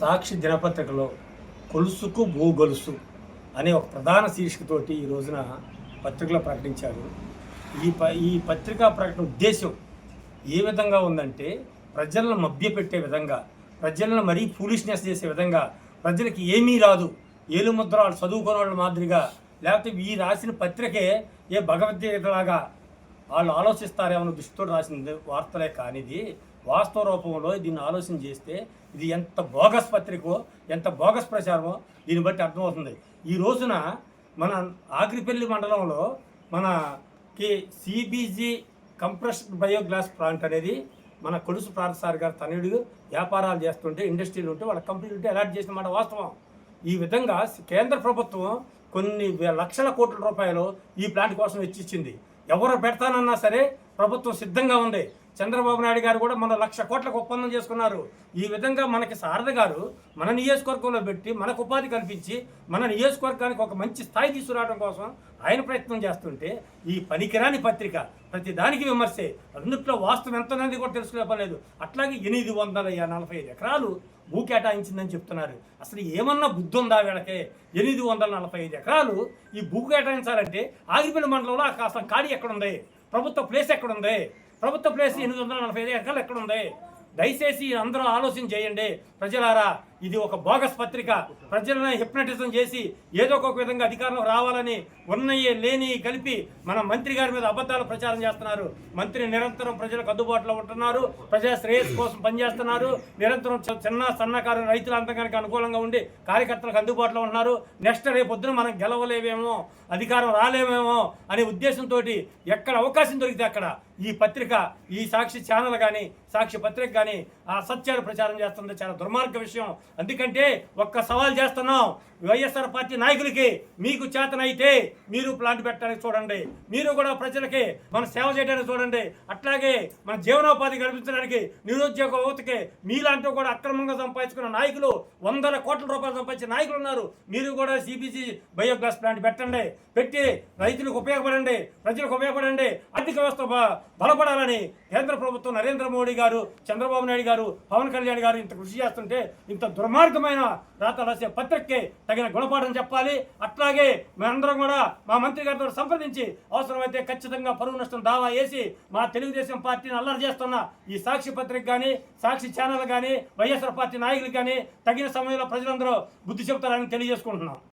సాక్షి దినపత్రికలో కొలుసుకు భూగొలుసు అనే ఒక ప్రధాన శీర్షికతోటి ఈ రోజున పత్రికలో ప్రకటించారు. ఈ ప ఈ పత్రికా ప్రకటన ఉద్దేశం ఏ విధంగా ఉందంటే ప్రజలను మభ్యపెట్టే విధంగా ప్రజలను మరీ ఫూలిష్నెస్ చేసే విధంగా ప్రజలకి ఏమీ రాదు ఏలు ముద్ర వాళ్ళు చదువుకున్న వాళ్ళ మాదిరిగా లేకపోతే ఈ రాసిన పత్రికే ఏ భగవద్గీతలాగా వాళ్ళు ఆలోచిస్తారేమన్న దృష్టితో రాసింది వార్తలే కానిది వాస్తవ రూపంలో దీన్ని ఆలోచన చేస్తే ఇది ఎంత బోగస్ పత్రికో ఎంత బోగస్ ప్రచారమో దీన్ని బట్టి అర్థమవుతుంది ఈ రోజున మన ఆగిరిపల్లి మండలంలో మనకి సిబీజీ కంప్రెస్డ్ బయోగ్లాస్ ప్లాంట్ అనేది మన కొడుసు ప్రాంతసారి గారు తనయుడు వ్యాపారాలు చేస్తుంటే ఇండస్ట్రీలు ఉంటే వాళ్ళ కంపెనీలు ఉంటే అలాట్ చేసిన మాట వాస్తవం. ఈ విధంగా కేంద్ర ప్రభుత్వం కొన్ని లక్షల కోట్ల రూపాయలు ఈ ప్లాంట్ కోసం వెచ్చిచ్చింది. ఎవరు పెడతానన్నా సరే ప్రభుత్వం సిద్ధంగా ఉంది. చంద్రబాబు నాయుడు గారు కూడా మన లక్ష కోట్లకు ఒప్పందం చేసుకున్నారు. ఈ విధంగా మనకి శారద గారు మన నియోజకవర్గంలో పెట్టి మనకు ఉపాధి కల్పించి మన నియోజకవర్గానికి ఒక మంచి స్థాయి తీసుకురావడం కోసం ఆయన ప్రయత్నం చేస్తుంటే ఈ పనికిరాని పత్రిక ప్రతి దానికి విమర్శే. అందుట్లో వాస్తవం ఎంత ఉన్నది కూడా తెలుసుకోలేదు అట్లాగే ఎనిమిది వందల నలభై ఐదు ఎకరాలు భూ కేటాయించిందని చెప్తున్నారు. అసలు ఏమన్నా బుద్ధి ఉందా వీళ్ళకే? ఎనిమిది వందల నలభై ఐదు ఎకరాలు ఈ భూ కేటాయించాలంటే ఆగిపోయిన మండలంలో కాస్త ఖాళీ ఎక్కడుంది? ప్రభుత్వ ప్లేస్ ఎక్కడుంది? ప్రభుత్వ ప్లేస్ ఎనిమిది వందల నలభై ఐదు ఎకరాలు ఎక్కడుంది దయచేసి అందరూ ఆలోచన చేయండి. ప్రజలారా ఇది ఒక బోగస్ పత్రిక. ప్రజలను హిప్నటిజం చేసి ఏదో ఒక విధంగా అధికారంలో రావాలని ఉన్నయే లేని కలిపి మన మంత్రి గారి మీద అబద్ధాలు ప్రచారం చేస్తున్నారు. మంత్రి నిరంతరం ప్రజలకు అందుబాటులో ఉంటున్నారు. ప్రజా శ్రేయస్సు కోసం పనిచేస్తున్నారు. నిరంతరం చిన్న సన్నకారు రైతుల అంతకానికి అనుకూలంగా ఉండి కార్యకర్తలకు అందుబాటులో ఉన్నారు నెక్స్ట్ రేపు పొద్దున మనం గెలవలేమేమో అధికారం రాలేమేమో అనే ఉద్దేశంతో ఎక్కడ అవకాశం దొరికితే అక్కడ ఈ పత్రిక ఈ సాక్షి ఛానల్ కానీ సాక్షి పత్రిక కానీ ఆ సత్యాలు ప్రచారం చేస్తుంది. చాలా దుర్మార్గ విషయం. ఎందుకంటే ఒక్క సవాల్ చేస్తున్నాం. వైఎస్ఆర్ పార్టీ నాయకులకి మీకు చేతనైతే మీరు ప్లాంట్ పెట్టడానికి చూడండి. మీరు కూడా ప్రజలకి మన సేవ చేయడానికి చూడండి. అట్లాగే మన జీవనోపాధి కల్పించడానికి నిరుద్యోగ యువతకి మీలాంటి కూడా అక్రమంగా సంపాదించుకున్న నాయకులు వందల కోట్ల రూపాయలు సంపాదించిన నాయకులు ఉన్నారు. మీరు కూడా సిబిసి బయోగ్యాస్ ప్లాంట్ పెట్టండి. పెట్టి రైతులకు ఉపయోగపడండి. ప్రజలకు ఉపయోగపడండి. ఆర్థిక వ్యవస్థ బలపడాలని కేంద్ర ప్రభుత్వం నరేంద్ర మోడీ గారు చంద్రబాబు నాయుడు గారు పవన్ కళ్యాణ్ గారు ఇంత కృషి చేస్తుంటే ఇంత దుర్మార్గమైన రాత రాసే పత్రికే తగిన గుణపాఠం చెప్పాలి. అట్లాగే మేమందరం కూడా మా మంత్రి గారితో సంప్రదించి అవసరమైతే ఖచ్చితంగా పరువు నష్టం దావా వేసి మా తెలుగుదేశం పార్టీని అల్లరి చేస్తున్న ఈ సాక్షి పత్రిక కానీ సాక్షి ఛానల్ కానీ వైఎస్ఆర్ పార్టీ నాయకులు కానీ తగిన సమయంలో ప్రజలందరూ బుద్ధి చెబుతారని తెలియజేసుకుంటున్నాం.